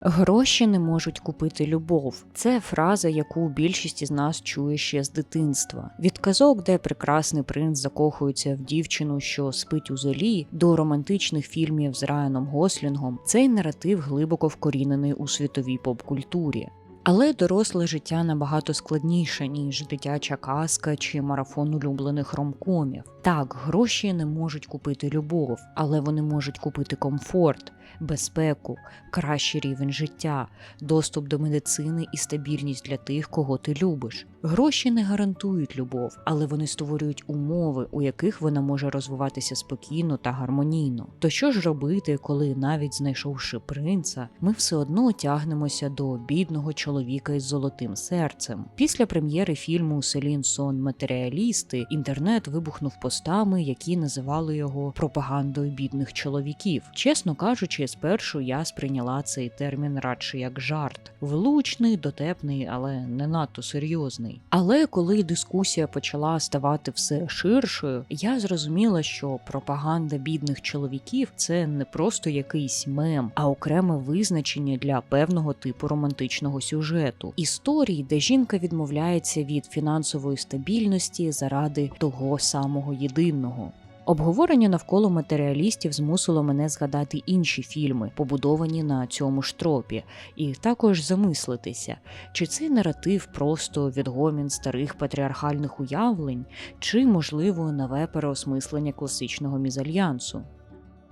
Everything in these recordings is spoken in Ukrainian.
Гроші не можуть купити любов. Це фраза, яку більшість із нас чує ще з дитинства. Від казок, де прекрасний принц закохується в дівчину, що спить у золі, до романтичних фільмів з Райаном Гослінгом, цей наратив глибоко вкорінений у світовій поп-культурі. Але доросле життя набагато складніше, ніж дитяча казка чи марафон улюблених ромкомів. Так, гроші не можуть купити любов, але вони можуть купити комфорт, безпеку, кращий рівень життя, доступ до медицини і стабільність для тих, кого ти любиш. Гроші не гарантують любов, але вони створюють умови, у яких вона може розвиватися спокійно та гармонійно. То що ж робити, коли навіть знайшовши принца, ми все одно тягнемося до бідного чоловіка із золотим серцем? Після прем'єри фільму Селін Сон Матеріалісти інтернет вибухнув постами, які називали його пропагандою бідних чоловіків. Чесно кажучи, спершу я сприйняла цей термін радше як жарт, влучний, дотепний, але не надто серйозний. Але коли дискусія почала ставати все ширшою, я зрозуміла, що пропаганда бідних чоловіків це не просто якийсь мем, а окреме визначення для певного типу романтичного сюжету історії, де жінка відмовляється від фінансової стабільності заради того самого єдиного. Обговорення навколо матеріалістів змусило мене згадати інші фільми, побудовані на цьому ж тропі, і також замислитися, чи цей наратив просто відгомін старих патріархальних уявлень, чи, можливо, нове переосмислення класичного мізальянсу.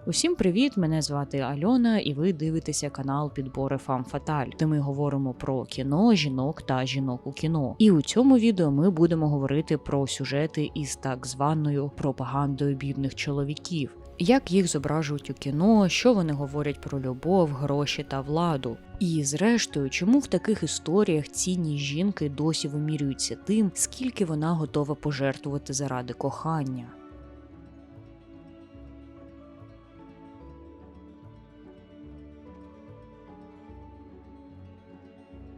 Усім привіт! Мене звати Альона, і ви дивитеся канал Підбори Фам Фаталь, де ми говоримо про кіно, жінок та жінок у кіно. І у цьому відео ми будемо говорити про сюжети із так званою пропагандою бідних чоловіків, як їх зображують у кіно, що вони говорять про любов, гроші та владу. І зрештою, чому в таких історіях цінні жінки досі вимірюються тим, скільки вона готова пожертвувати заради кохання.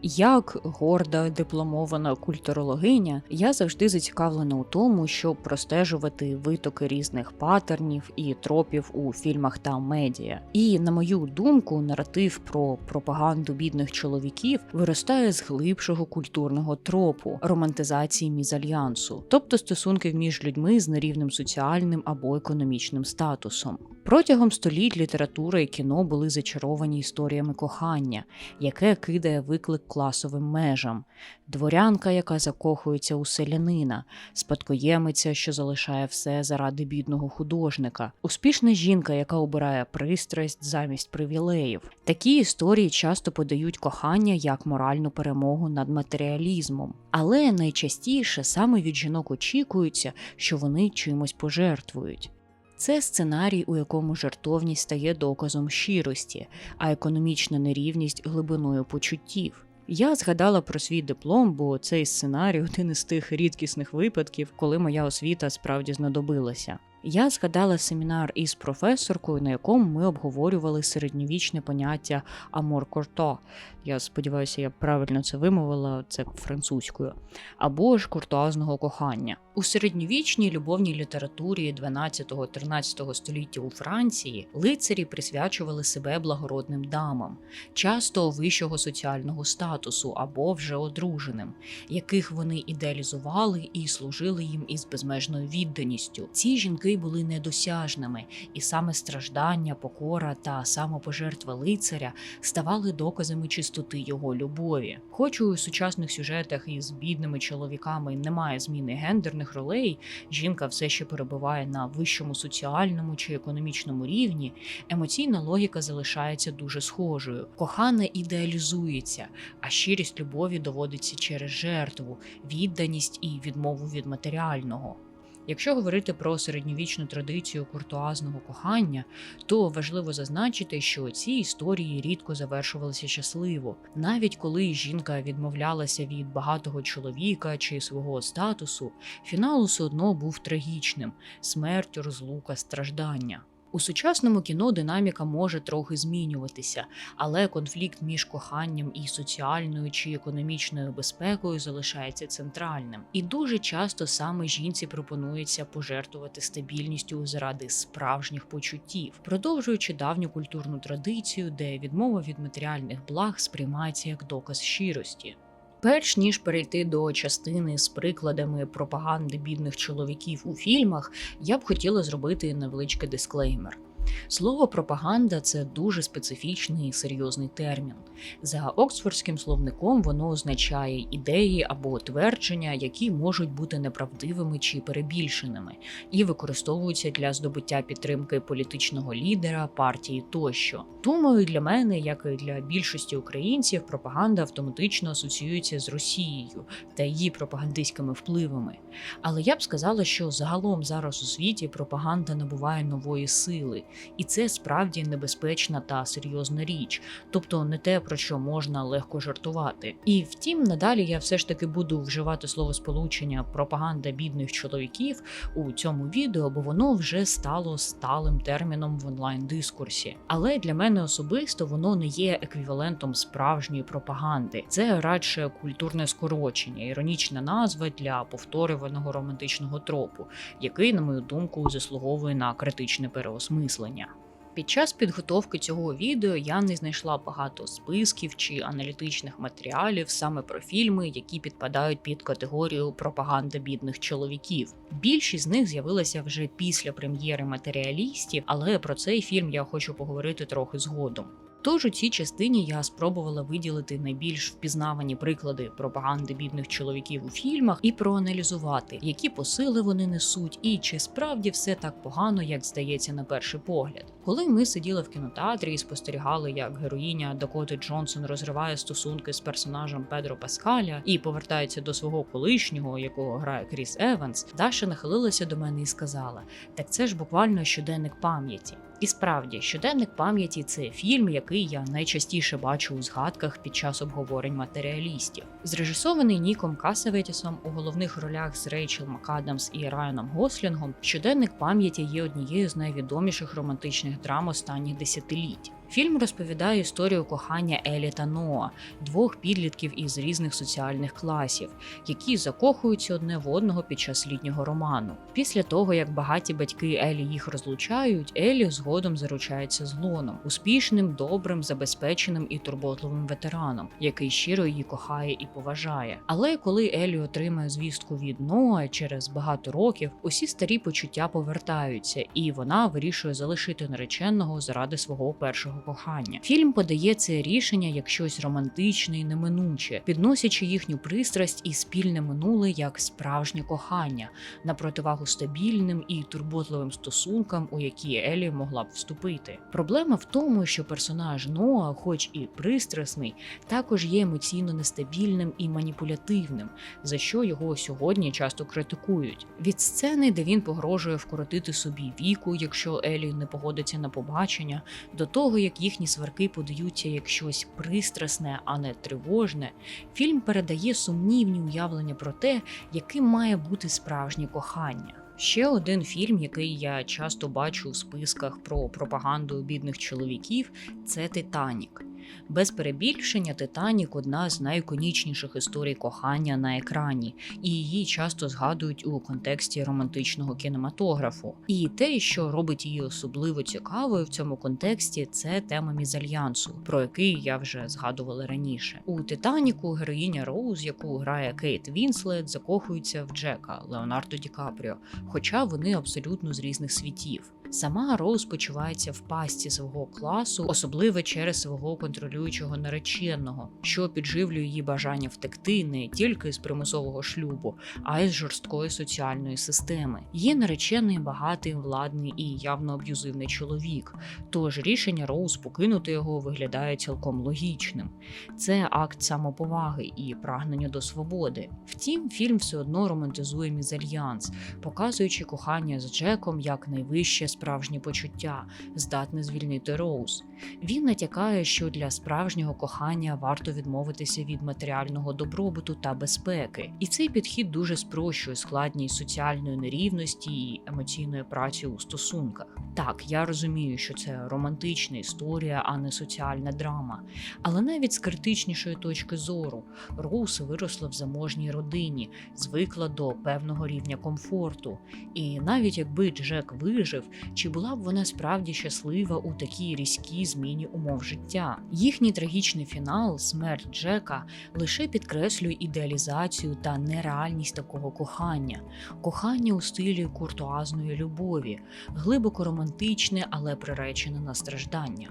Як горда дипломована культурологиня, я завжди зацікавлена у тому, щоб простежувати витоки різних патернів і тропів у фільмах та медіа. І на мою думку, наратив про пропаганду бідних чоловіків виростає з глибшого культурного тропу романтизації мізальянсу, тобто стосунків між людьми з нерівним соціальним або економічним статусом. Протягом століть література і кіно були зачаровані історіями кохання, яке кидає виклик класовим межам, дворянка, яка закохується у селянина, спадкоємиця, що залишає все заради бідного художника, успішна жінка, яка обирає пристрасть замість привілеїв. Такі історії часто подають кохання як моральну перемогу над матеріалізмом, але найчастіше саме від жінок очікується, що вони чимось пожертвують. Це сценарій, у якому жертовність стає доказом щирості, а економічна нерівність глибиною почуттів. Я згадала про свій диплом, бо цей сценарій один із тих рідкісних випадків, коли моя освіта справді знадобилася. Я згадала семінар із професоркою, на якому ми обговорювали середньовічне поняття амор корто. Я сподіваюся, я правильно це вимовила, це французькою, або ж куртуазного кохання. У середньовічній любовній літературі 12-13 століття у Франції лицарі присвячували себе благородним дамам, часто вищого соціального статусу або вже одруженим, яких вони ідеалізували і служили їм із безмежною відданістю. Ці жінки були недосяжними, і саме страждання, покора та самопожертва лицаря ставали доказами чистоти його любові. Хоч у сучасних сюжетах із бідними чоловіками немає зміни гендерних ролей, жінка все ще перебуває на вищому соціальному чи економічному рівні, емоційна логіка залишається дуже схожою. Кохана ідеалізується, а щирість любові доводиться через жертву, відданість і відмову від матеріального. Якщо говорити про середньовічну традицію куртуазного кохання, то важливо зазначити, що ці історії рідко завершувалися щасливо, навіть коли жінка відмовлялася від багатого чоловіка чи свого статусу, фінал усе одно був трагічним: смерть, розлука, страждання. У сучасному кіно динаміка може трохи змінюватися, але конфлікт між коханням і соціальною чи економічною безпекою залишається центральним. І дуже часто саме жінці пропонується пожертвувати стабільністю заради справжніх почуттів, продовжуючи давню культурну традицію, де відмова від матеріальних благ сприймається як доказ щирості. Перш ніж перейти до частини з прикладами пропаганди бідних чоловіків у фільмах, я б хотіла зробити невеличкий дисклеймер. Слово пропаганда це дуже специфічний і серйозний термін. За Оксфордським словником воно означає ідеї або твердження, які можуть бути неправдивими чи перебільшеними, і використовуються для здобуття підтримки політичного лідера, партії тощо. Думаю, для мене, як і для більшості українців, пропаганда автоматично асоціюється з Росією та її пропагандистськими впливами. Але я б сказала, що загалом зараз у світі пропаганда набуває нової сили, і це справді небезпечна та серйозна річ, тобто не те, про що можна легко жартувати. І втім, надалі я все ж таки буду вживати слово сполучення пропаганда бідних чоловіків у цьому відео, бо воно вже стало сталим терміном в онлайн-дискурсі. Але для мене особисто воно не є еквівалентом справжньої пропаганди. Це радше культурне скорочення, іронічна назва для повторюваного романтичного тропу, який, на мою думку, заслуговує на критичне переосмислення. Під час підготовки цього відео я не знайшла багато списків чи аналітичних матеріалів саме про фільми, які підпадають під категорію пропаганда бідних чоловіків. Більшість з них з'явилася вже після прем'єри матеріалістів, але про цей фільм я хочу поговорити трохи згодом. Тож у цій частині я спробувала виділити найбільш впізнавані приклади пропаганди бідних чоловіків у фільмах і проаналізувати, які посили вони несуть, і чи справді все так погано, як здається на перший погляд. Коли ми сиділи в кінотеатрі і спостерігали, як героїня Дакоти Джонсон розриває стосунки з персонажем Педро Паскаля і повертається до свого колишнього, якого грає Кріс Еванс, Даша нахилилася до мене і сказала: Так це ж буквально щоденник пам'яті. І справді, щоденник пам'яті це фільм, який я найчастіше бачу у згадках під час обговорень матеріалістів. Зрежисований Ніком Касаветісом у головних ролях з Рейчел МакАдамс і Райаном Гослінгом, щоденник пам'яті є однією з найвідоміших романтичних драм останніх десятиліть. Фільм розповідає історію кохання Елі та Ноа, двох підлітків із різних соціальних класів, які закохуються одне в одного під час літнього роману. Після того, як багаті батьки Елі їх розлучають, Елі згодом заручається з Лоном, успішним, добрим, забезпеченим і турботливим ветераном, який щиро її кохає і поважає. Але коли Елі отримає звістку від Ноа через багато років, усі старі почуття повертаються, і вона вирішує залишити нареченого заради свого першого кохання. Фільм подає це рішення як щось романтичне і неминуче, підносячи їхню пристрасть і спільне минуле як справжнє кохання на противагу стабільним і турботливим стосункам, у які Елі могла б вступити. Проблема в тому, що персонаж Ноа, хоч і пристрасний, також є емоційно нестабільним і маніпулятивним, за що його сьогодні часто критикують. Від сцени, де він погрожує вкоротити собі віку, якщо Елі не погодиться на побачення, до того як їхні сварки подаються як щось пристрасне, а не тривожне, фільм передає сумнівні уявлення про те, яким має бути справжнє кохання. Ще один фільм, який я часто бачу у списках про пропаганду бідних чоловіків, це Титанік. Без перебільшення Титанік одна з найконічніших історій кохання на екрані, і її часто згадують у контексті романтичного кінематографу. І те, що робить її особливо цікавою в цьому контексті, це тема мізальянсу, про який я вже згадувала раніше. У Титаніку героїня Роуз, яку грає Кейт Вінслет, закохується в Джека Леонардо Ді Капріо, хоча вони абсолютно з різних світів. Сама Роуз почувається в пастці свого класу, особливо через свого контролюючого нареченого, що підживлює її бажання втекти не тільки з примусового шлюбу, а й з жорсткої соціальної системи. Її наречений багатий, владний і явно аб'юзивний чоловік. Тож рішення Роуз покинути його виглядає цілком логічним. Це акт самоповаги і прагнення до свободи. Втім, фільм все одно романтизує мізальянс, показуючи кохання з Джеком як найвище справжні почуття, здатне звільнити Роуз. Він натякає, що для справжнього кохання варто відмовитися від матеріального добробуту та безпеки, і цей підхід дуже спрощує складність соціальної нерівності і емоційної праці у стосунках. Так, я розумію, що це романтична історія, а не соціальна драма. Але навіть з критичнішої точки зору Роуз виросла в заможній родині, звикла до певного рівня комфорту. І навіть якби Джек вижив, чи була б вона справді щаслива у такій різкій зміні умов життя? Їхній трагічний фінал, смерть Джека, лише підкреслює ідеалізацію та нереальність такого кохання, кохання у стилі куртуазної любові, глибоко романтичне, але приречене на страждання.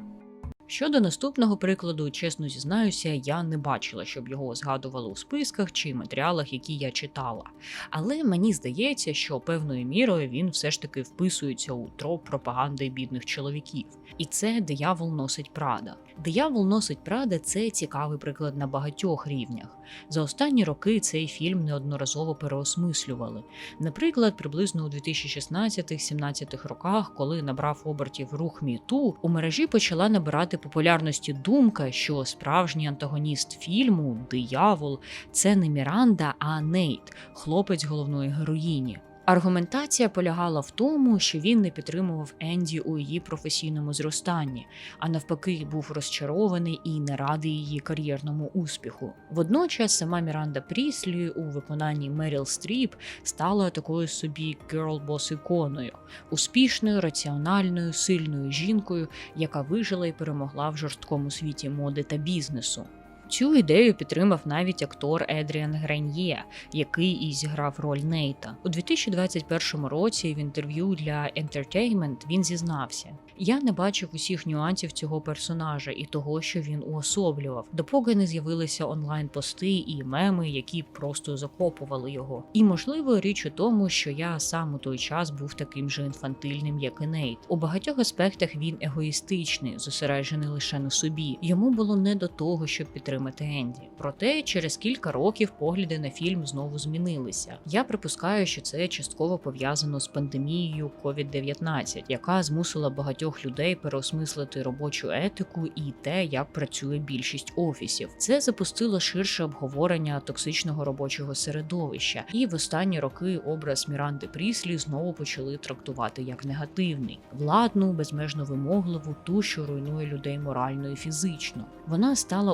Щодо наступного прикладу, чесно зізнаюся, я не бачила, щоб його згадували у списках чи матеріалах, які я читала. Але мені здається, що певною мірою він все ж таки вписується у троп пропаганди бідних чоловіків. І це диявол носить Прада. Диявол носить Прада це цікавий приклад на багатьох рівнях. За останні роки цей фільм неодноразово переосмислювали. Наприклад, приблизно у 2016-17 роках, коли набрав обертів рух Міту, у мережі почала набирати популярності думка, що справжній антагоніст фільму Диявол це не Міранда, а Нейт, хлопець головної героїні. Аргументація полягала в тому, що він не підтримував Енді у її професійному зростанні, а навпаки, був розчарований і не радий її кар'єрному успіху. Водночас сама Міранда Пріслі у виконанні Меріл Стріп стала такою собі герлбос іконою, успішною, раціональною, сильною жінкою, яка вижила і перемогла в жорсткому світі моди та бізнесу. Цю ідею підтримав навіть актор Едріан Грен'є, який і зіграв роль Нейта. У 2021 році в інтерв'ю для Entertainment він зізнався: я не бачив усіх нюансів цього персонажа і того, що він уособлював, допоки не з'явилися онлайн-пости і меми, які просто закопували його. І можливо, річ у тому, що я сам у той час був таким же інфантильним, як і Нейт. У багатьох аспектах він егоїстичний, зосереджений лише на собі. Йому було не до того, щоб підтримати Енді. Проте через кілька років погляди на фільм знову змінилися. Я припускаю, що це частково пов'язано з пандемією COVID-19, яка змусила багатьох людей переосмислити робочу етику і те, як працює більшість офісів. Це запустило ширше обговорення токсичного робочого середовища, і в останні роки образ Міранди Пріслі знову почали трактувати як негативний, владну, безмежно вимогливу, ту, що руйнує людей морально і фізично. Вона стала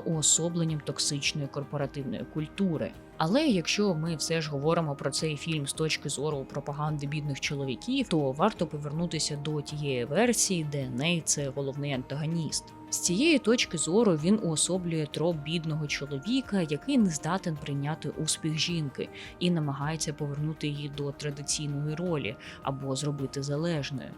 уособленням токсичної корпоративної культури. Але якщо ми все ж говоримо про цей фільм з точки зору пропаганди бідних чоловіків, то варто повернутися до тієї версії, де Ней це головний антагоніст. З цієї точки зору він уособлює троп бідного чоловіка, який не здатен прийняти успіх жінки і намагається повернути її до традиційної ролі або зробити залежною.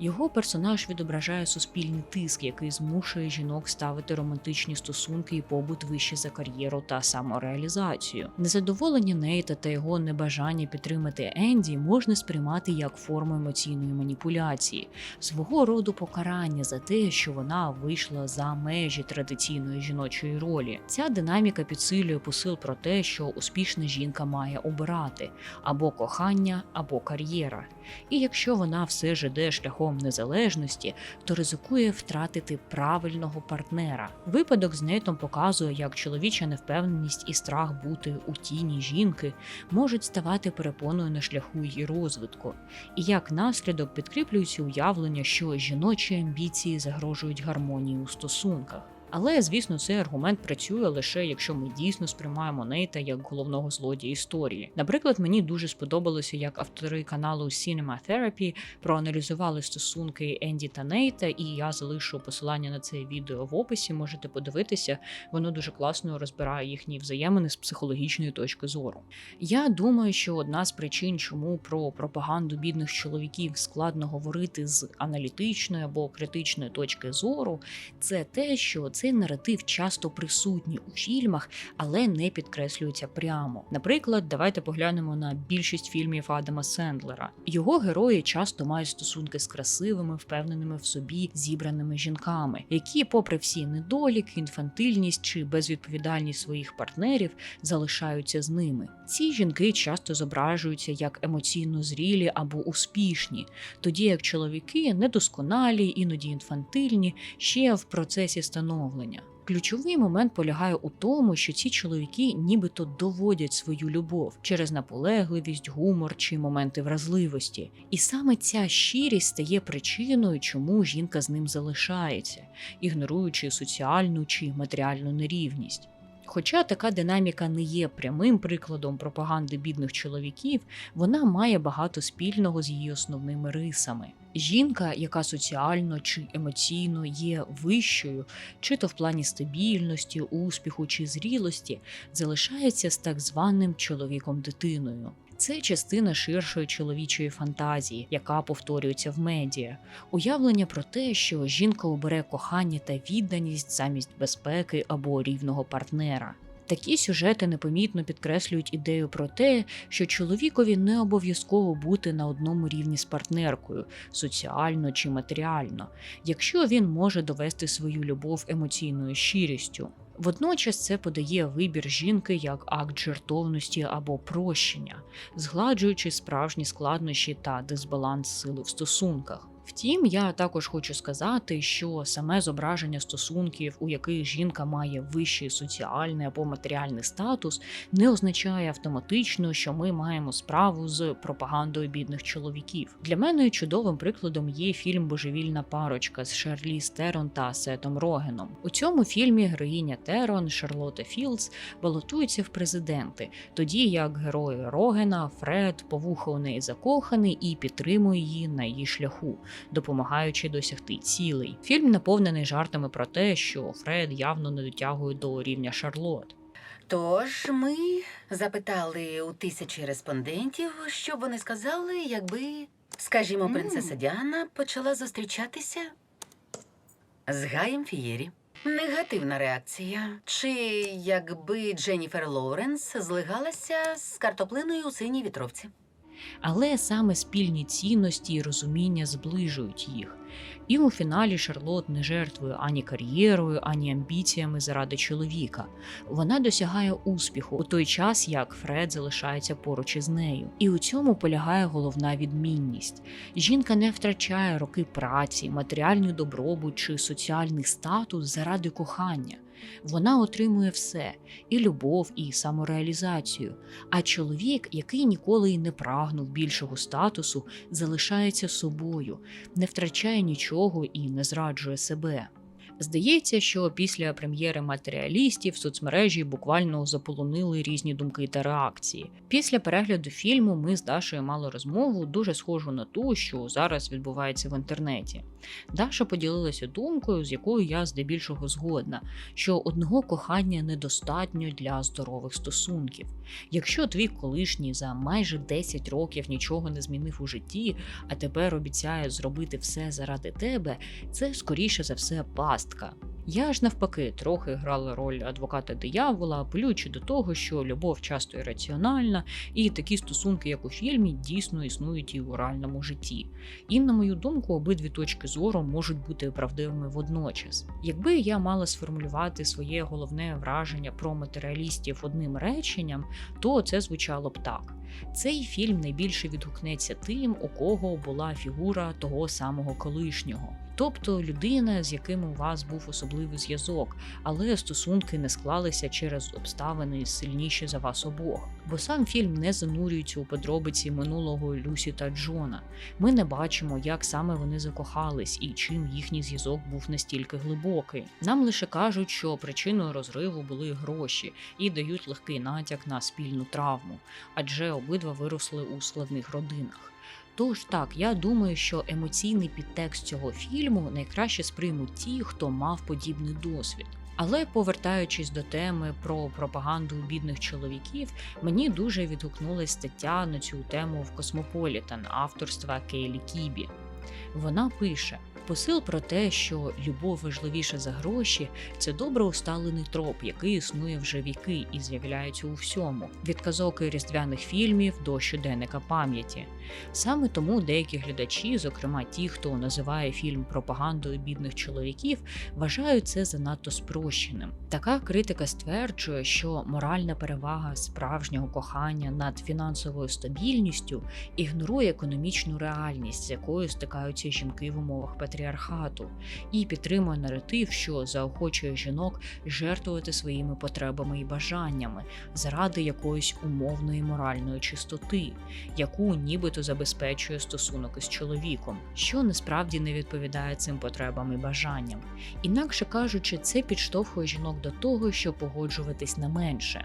Його персонаж відображає суспільний тиск, який змушує жінок ставити романтичні стосунки і побут вище за кар'єру та самореалізацію. Незадоволення Нейта та його небажання підтримати Енді можна сприймати як форму емоційної маніпуляції, свого роду покарання за те, що вона вийшла за межі традиційної жіночої ролі. Ця динаміка підсилює посил про те, що успішна жінка має обирати або кохання, або кар'єра. І якщо вона все ж іде шляхом незалежності, то ризикує втратити правильного партнера. Випадок з Нейтом показує, як чоловіча невпевненість і страх бути у тіні жінки можуть ставати перепоною на шляху її розвитку, і як наслідок підкріплюється уявлення, що жіночі амбіції загрожують гармонії у стосунках. Але, звісно, цей аргумент працює лише якщо ми дійсно сприймаємо Нейта як головного злодія історії. Наприклад, мені дуже сподобалося, як автори каналу Cinema Therapy проаналізували стосунки Енді та Нейта, і я залишу посилання на це відео в описі. Можете подивитися, воно дуже класно розбирає їхні взаємини з психологічної точки зору. Я думаю, що одна з причин, чому про пропаганду бідних чоловіків складно говорити з аналітичної або критичної точки зору, це те, що цей наратив часто присутній у фільмах, але не підкреслюється прямо. Наприклад, давайте поглянемо на більшість фільмів Адама Сендлера. Його герої часто мають стосунки з красивими, впевненими в собі зібраними жінками, які, попри всі недоліки, інфантильність чи безвідповідальність своїх партнерів, залишаються з ними. Ці жінки часто зображуються як емоційно зрілі або успішні, тоді як чоловіки недосконалі, іноді інфантильні, ще в процесі становлення. Ключовий момент полягає у тому, що ці чоловіки нібито доводять свою любов через наполегливість, гумор чи моменти вразливості. І саме ця щирість стає причиною, чому жінка з ним залишається, ігноруючи соціальну чи матеріальну нерівність. Хоча така динаміка не є прямим прикладом пропаганди бідних чоловіків, вона має багато спільного з її основними рисами. Жінка, яка соціально чи емоційно є вищою, чи то в плані стабільності, успіху чи зрілості, залишається з так званим чоловіком-дитиною. Це частина ширшої чоловічої фантазії, яка повторюється в медіа. Уявлення про те, що жінка обере кохання та відданість замість безпеки або рівного партнера. Такі сюжети непомітно підкреслюють ідею про те, що чоловікові не обов'язково бути на одному рівні з партнеркою, соціально чи матеріально, якщо він може довести свою любов емоційною щирістю. Водночас це подає вибір жінки як акт жертовності або прощення, згладжуючи справжні складнощі та дисбаланс сили в стосунках. Втім, я також хочу сказати, що саме зображення стосунків, у яких жінка має вищий соціальний або матеріальний статус, не означає автоматично, що ми маємо справу з пропагандою бідних чоловіків. Для мене чудовим прикладом є фільм Божевільна парочка з Шарлі Стерон та Сетом Рогеном. У цьому фільмі героїня Терон Шарлотта Філдс балотується в президенти, тоді як герої Рогена, Фред, повуха у неї закоханий і підтримує її на її шляху допомагаючи досягти цілей. Фільм наповнений жартами про те, що Фред явно не дотягує до рівня Шарлот. Тож ми запитали у тисячі респондентів, що б вони сказали, якби, скажімо, принцеса Діана почала зустрічатися з Гаєм Фієрі. Негативна реакція. Чи якби Дженніфер Лоуренс злигалася з картоплиною у синій вітровці? Але саме спільні цінності і розуміння зближують їх. І у фіналі Шарлот не жертвує ані кар'єрою, ані амбіціями заради чоловіка. Вона досягає успіху у той час, як Фред залишається поруч із нею. І у цьому полягає головна відмінність. Жінка не втрачає роки праці, матеріальний добробут чи соціальний статус заради кохання. Вона отримує все і любов, і самореалізацію. А чоловік, який ніколи й не прагнув більшого статусу, залишається собою, не втрачає нічого і не зраджує себе. Здається, що після прем'єри матеріалістів соцмережі буквально заполонили різні думки та реакції. Після перегляду фільму ми з Дашою мали розмову, дуже схожу на ту, що зараз відбувається в інтернеті. Даша поділилася думкою, з якою я здебільшого згодна, що одного кохання недостатньо для здорових стосунків. Якщо твій колишній за майже 10 років нічого не змінив у житті, а тепер обіцяє зробити все заради тебе, це скоріше за все пастка. Я ж навпаки трохи грала роль адвоката диявола, апелюючи до того, що любов часто ірраціональна, і такі стосунки, як у фільмі, дійсно існують і у реальному житті. І, на мою думку, обидві точки зору можуть бути правдивими водночас. Якби я мала сформулювати своє головне враження про матеріалістів одним реченням, то це звучало б так. Цей фільм найбільше відгукнеться тим, у кого була фігура того самого колишнього. Тобто людина, з яким у вас був особливий зв'язок, але стосунки не склалися через обставини сильніші за вас обох. Бо сам фільм не занурюється у подробиці минулого Люсі та Джона. Ми не бачимо, як саме вони закохались і чим їхній зв'язок був настільки глибокий. Нам лише кажуть, що причиною розриву були гроші і дають легкий натяк на спільну травму, адже обидва виросли у складних родинах. Тож так, я думаю, що емоційний підтекст цього фільму найкраще сприймуть ті, хто мав подібний досвід. Але повертаючись до теми про пропаганду бідних чоловіків, мені дуже відгукнулася стаття на цю тему в Космополітан авторства Кейлі Кібі. Вона пише: Посил про те, що любов важливіша за гроші, це добре усталений троп, який існує вже віки і з'являється у всьому, від казок різдвяних фільмів до щоденника пам'яті. Саме тому деякі глядачі, зокрема ті, хто називає фільм пропагандою бідних чоловіків, вважають це занадто спрощеним. Така критика стверджує, що моральна перевага справжнього кохання над фінансовою стабільністю ігнорує економічну реальність, з якою стикаються жінки в умовах патріархату, і підтримує наратив, що заохочує жінок жертвувати своїми потребами і бажаннями заради якоїсь умовної моральної чистоти, яку нібито забезпечує стосунок із чоловіком, що насправді не відповідає цим потребам і бажанням. Інакше кажучи, це підштовхує жінок до того, щоб погоджуватись на менше.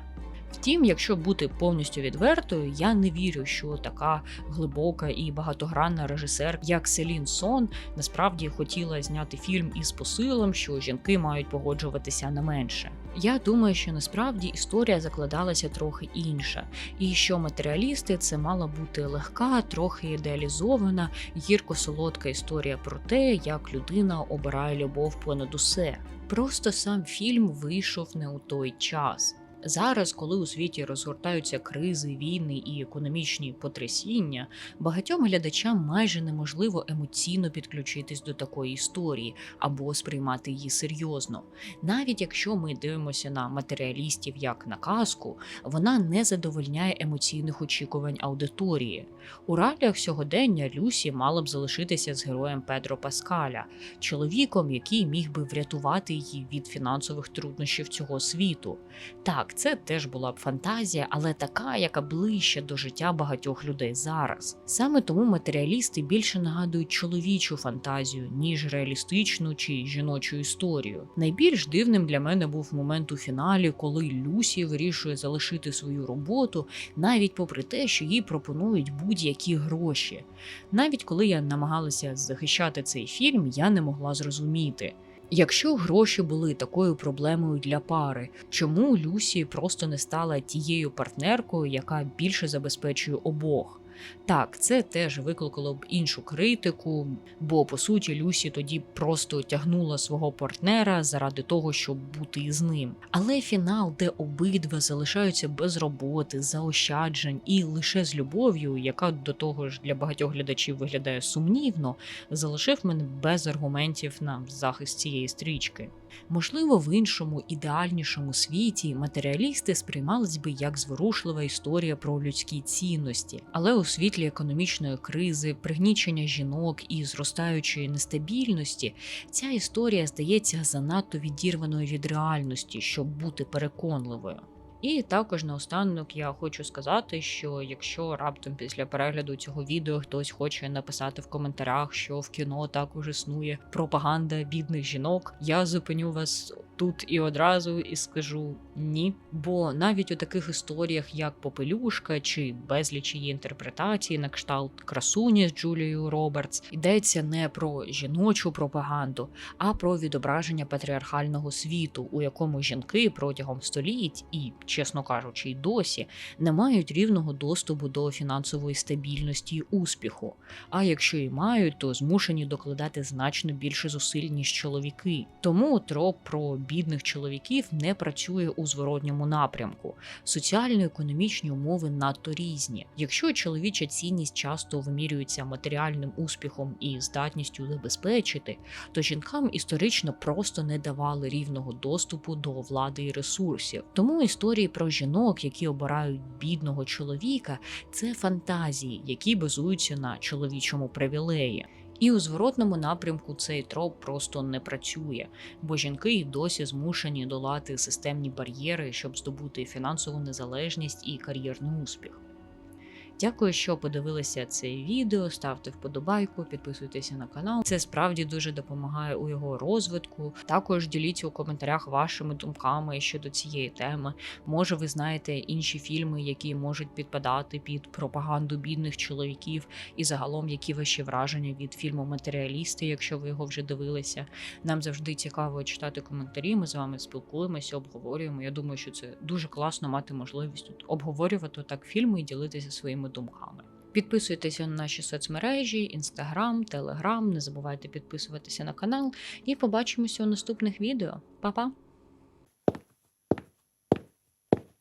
Втім, якщо бути повністю відвертою, я не вірю, що така глибока і багатогранна режисер, як Селін Сон, насправді хотіла зняти фільм із посилом, що жінки мають погоджуватися на менше. Я думаю, що насправді історія закладалася трохи інша, і що матеріалісти це мала бути легка, трохи ідеалізована, гірко-солодка історія про те, як людина обирає любов понад усе. Просто сам фільм вийшов не у той час. Зараз, коли у світі розгортаються кризи, війни і економічні потрясіння, багатьом глядачам майже неможливо емоційно підключитись до такої історії або сприймати її серйозно. Навіть якщо ми дивимося на матеріалістів як на казку, вона не задовольняє емоційних очікувань аудиторії. У реаліях сьогодення Люсі мала б залишитися з героєм Педро Паскаля, чоловіком, який міг би врятувати її від фінансових труднощів цього світу. Так, це теж була б фантазія, але така, яка ближче до життя багатьох людей зараз. Саме тому матеріалісти більше нагадують чоловічу фантазію, ніж реалістичну чи жіночу історію. Найбільш дивним для мене був момент у фіналі, коли Люсі вирішує залишити свою роботу, навіть попри те, що їй пропонують будь-які гроші. Навіть коли я намагалася захищати цей фільм, я не могла зрозуміти. Якщо гроші були такою проблемою для пари, чому Люсі просто не стала тією партнеркою, яка більше забезпечує обох? Так, це теж викликало б іншу критику, бо по суті Люсі тоді просто тягнула свого партнера заради того, щоб бути із ним. Але фінал, де обидва залишаються без роботи, заощаджень і лише з любов'ю, яка до того ж для багатьох глядачів виглядає сумнівно, залишив мене без аргументів на захист цієї стрічки. Можливо, в іншому ідеальнішому світі матеріалісти сприймались би як зворушлива історія про людські цінності, але у світлі економічної кризи, пригнічення жінок і зростаючої нестабільності, ця історія здається занадто відірваною від реальності, щоб бути переконливою. І також наостанок я хочу сказати, що якщо раптом після перегляду цього відео хтось хоче написати в коментарях, що в кіно також існує пропаганда бідних жінок, я зупиню вас тут і одразу і скажу ні. Бо навіть у таких історіях, як Попелюшка чи безліч її інтерпретацій на кшталт красуні з Джулією Робертс, йдеться не про жіночу пропаганду, а про відображення патріархального світу, у якому жінки протягом століть і, чесно кажучи, й досі не мають рівного доступу до фінансової стабільності й успіху. А якщо і мають, то змушені докладати значно більше зусиль ніж чоловіки. Тому троп про бідних чоловіків не працює у зворотньому напрямку. Соціально-економічні умови надто різні. Якщо чоловіча цінність часто вимірюється матеріальним успіхом і здатністю забезпечити, то жінкам історично просто не давали рівного доступу до влади і ресурсів. Тому історії про жінок, які обирають бідного чоловіка, це фантазії, які базуються на чоловічому привілеї. І у зворотному напрямку цей троп просто не працює, бо жінки й досі змушені долати системні бар'єри, щоб здобути фінансову незалежність і кар'єрний успіх. Дякую, що подивилися це відео. Ставте вподобайку, підписуйтеся на канал. Це справді дуже допомагає у його розвитку. Також діліться у коментарях вашими думками щодо цієї теми. Може, ви знаєте інші фільми, які можуть підпадати під пропаганду бідних чоловіків, і загалом які ваші враження від фільму Матеріалісти, якщо ви його вже дивилися. Нам завжди цікаво читати коментарі. Ми з вами спілкуємося, обговорюємо. Я думаю, що це дуже класно мати можливість тут обговорювати так фільми і ділитися своїми думками. Підписуйтеся на наші соцмережі, інстаграм, телеграм. Не забувайте підписуватися на канал і побачимося у наступних відео. Па-па!